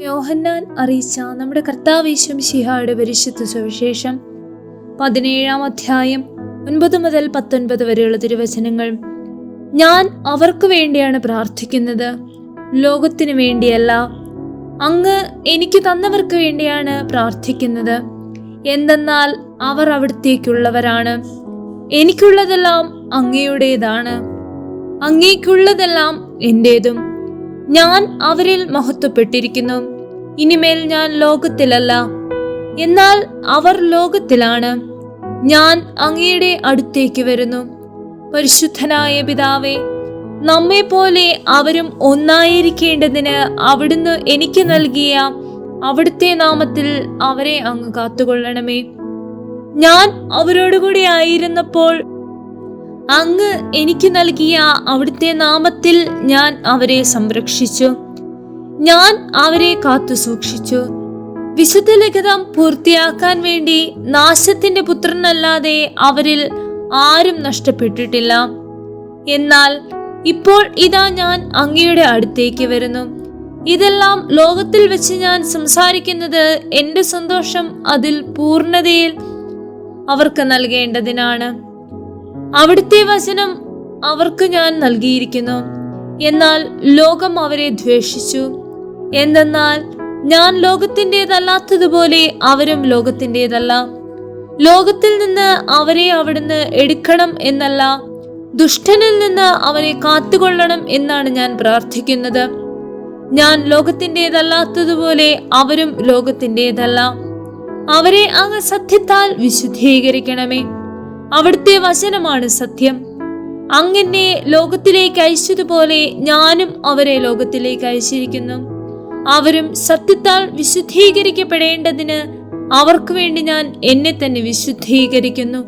യോഹന്നാൻ അറിയിച്ച നമ്മുടെ കർത്താവേശം ശിഹായുടെ പരിശുദ്ധ സുവിശേഷം. പതിനേഴാം അധ്യായം ഒൻപത് മുതൽ പത്തൊൻപത് വരെയുള്ള തിരുവചനങ്ങൾ. ഞാൻ അവർക്ക് വേണ്ടിയാണ് പ്രാർത്ഥിക്കുന്നത്. ലോകത്തിനു വേണ്ടിയല്ല. അങ്ങ് എനിക്ക് തന്നവർക്ക് വേണ്ടിയാണ് പ്രാർത്ഥിക്കുന്നത്. എന്തെന്നാൽ അവർ അവിടത്തേക്കുള്ളവരാണ്. എനിക്കുള്ളതെല്ലാം അങ്ങയുടേതാണ്. അങ്ങേക്കുള്ളതെല്ലാം എന്റേതും ഞാൻ അവരിൽ മഹത്വപ്പെട്ടിരിക്കുന്നു. ഇനിമേൽ ഞാൻ ലോകത്തിലല്ല. എന്നാൽ അവർ ലോകത്തിലാണ്. ഞാൻ അങ്ങയുടെ അടുത്തേക്ക് വരുന്നു. പരിശുദ്ധനായ പിതാവേ നമ്മെ പോലെ അവരും ഒന്നായിരിക്കേണ്ടതിന് അവിടുന്ന് എനിക്ക് നൽകിയ അവിടുത്തെ നാമത്തിൽ അവരെ അങ്ങ് കാത്തുകൊള്ളണമേ. ഞാൻ അവരോടുകൂടി ആയിരുന്നപ്പോൾ അങ്ങ് എനിക്ക് നൽകിയ അവിടുത്തെ നാമത്തിൽ ഞാൻ അവരെ സംരക്ഷിച്ചു. ഞാൻ അവരെ കാത്തു സൂക്ഷിച്ചു. വിശുദ്ധ ലിഖിതം പൂർത്തിയാക്കാൻ വേണ്ടി നാശത്തിന്റെ പുത്രനല്ലാതെ അവരിൽ ആരും നഷ്ടപ്പെട്ടിട്ടില്ല. എന്നാൽ ഇപ്പോൾ ഇതാ ഞാൻ അങ്ങയുടെ അടുത്തേക്ക് വരുന്നു. ഇതെല്ലാം ലോകത്തിൽ വെച്ച് ഞാൻ സംസാരിക്കുന്നത് എന്റെ സന്തോഷം അതിൽ പൂർണതയിൽ അവർക്ക് നൽകേണ്ടതിനാണ്. അവിടുത്തെ വചനം അവർക്ക് ഞാൻ നൽകിയിരിക്കുന്നു. എന്നാൽ ലോകം അവരെ ദ്വേഷിച്ചു. എന്തെന്നാൽ ഞാൻ ലോകത്തിന്റെതല്ലാത്തതുപോലെ അവരും ലോകത്തിന്റെതല്ല. ലോകത്തിൽ നിന്ന് അവരെ അവിടുന്ന് എടുക്കണം എന്നല്ല ദുഷ്ടനിൽ നിന്ന് അവരെ കാത്തുകൊള്ളണം എന്നാണ് ഞാൻ പ്രാർത്ഥിക്കുന്നത്. ഞാൻ ലോകത്തിന്റെതല്ലാത്തതുപോലെ അവരും ലോകത്തിന്റെതല്ല. അവരെ അങ്ങ് സത്യത്താൽ വിശുദ്ധീകരിക്കണമേ. അവിടുത്തെ വചനമാണ് സത്യം. അങ്ങനെ ലോകത്തിലേക്ക് അയച്ചതുപോലെ ഞാനും അവരെ ലോകത്തിലേക്ക് അയച്ചിരിക്കുന്നു. അവരും സത്യത്താൽ വിശുദ്ധീകരിക്കപ്പെടേണ്ടതിന് അവർക്ക് വേണ്ടി ഞാൻ എന്നെ തന്നെ വിശുദ്ധീകരിക്കുന്നു.